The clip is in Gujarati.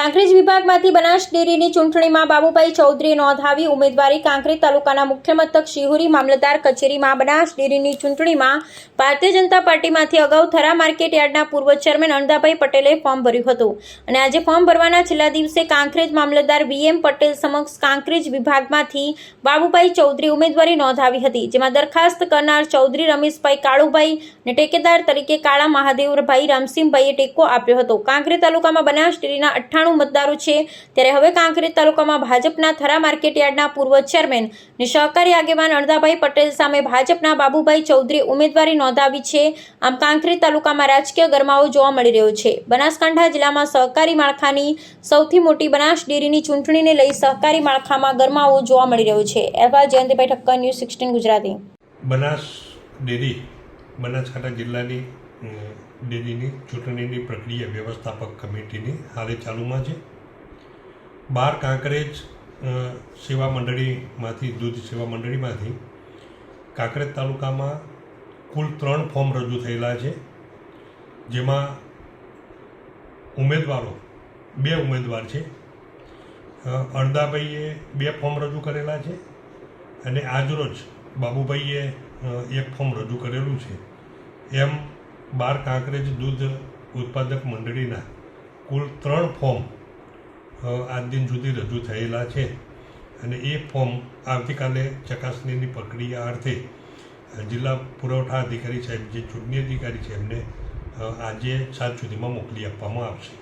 કાંકરેજ વિભાગમાંથી બનાસ ડેરીની ચૂંટણીમાં બાબુભાઈ ચૌધરી નોંધાવી ઉમેદવારી કાંકરેજ તાલુકાના મુખ્ય મથક શિહોરી મામલતદાર કચેરીમાં બનાસ ડેરીની ચૂંટણીમાં ભારતીય જનતા પાર્ટીમાંથી અગાઉ થરા માર્કેટ યાર્ડના પૂર્વ ચેરમેન અણદાભાઈ પટેલે ફોર્મ ભર્યું હતું. અને આજે ફોર્મ ભરવાના છેલ્લા દિવસે કાંકરેજ મામલતદાર વીએમ પટેલ સમક્ષ કાંકરેજ વિભાગમાંથી બાબુભાઈ ચૌધરી ઉમેદવારી નોંધાવી હતી, જેમાં દરખાસ્ત કરનાર ચૌધરી રમેશભાઈ કાળુભાઈ અને ટેકેદાર તરીકે કાળા મહાદેવભાઈ રામસિંહભાઈએ ટેકો આપ્યો હતો. કાંકરેજ તાલુકામાં બનાસ ડેરીના અઠ્ઠાણું મતદારો છે. ત્યારે હવે કાંકરેજ તાલુકામાં ભાજપના થરા માર્કેટ યાર્ડના પૂર્વ ચેરમેન અને સહકારી આગેવાન અણદાભાઈ પટેલ સામે ભાજપના બાબુભાઈ ચૌધરી ઉમેદવારી નોંધાવી છે. આમ કાંકરેજ તાલુકામાં રાજકીય ગરમાવો જોવા મળી રહ્યો છે. બનાસકાંઠા જિલ્લામાં સહકારી માળખાની સૌથી મોટી બનાસ ડેરીની ચૂંટણીને લઈ સહકારી માળખામાં ગરમાવો જોવા મળી રહ્યો છે. અહેવાલ Jayantibhai Thakkar, news sixteen Gujarati. Banas dairy Banaskantha જિલ્લાની ડેરીની ચૂંટણીની પ્રક્રિયા વ્યવસ્થાપક કમિટીની હાલે ચાલુમાં છે. બાર કાંકરેજ સેવા મંડળીમાંથી, દૂધ સેવા મંડળીમાંથી કાંકરેજ તાલુકામાં કુલ ત્રણ ફોર્મ રજૂ થયેલા છે. જેમાં ઉમેદવારો, બે ઉમેદવાર છે. અડદાભાઈએ બે ફોર્મ રજૂ કરેલા છે અને આજરોજ બાબુભાઈએ એક ફોર્મ રજૂ કરેલું છે. એમ બાર કાંકરેજ દૂધ ઉત્પાદક મંડળીના કુલ ત્રણ ફોર્મ આજ દિન સુધી રજૂ થયેલા છે. અને એ ફોર્મ આવતીકાલે ચકાસણીની પ્રક્રિયા અર્થે જિલ્લા પુરવઠા અધિકારી સાહેબ, જે ચૂંટણી અધિકારી છે, એમને આજે સાંજ સુધીમાં મોકલી આપવામાં આવશે.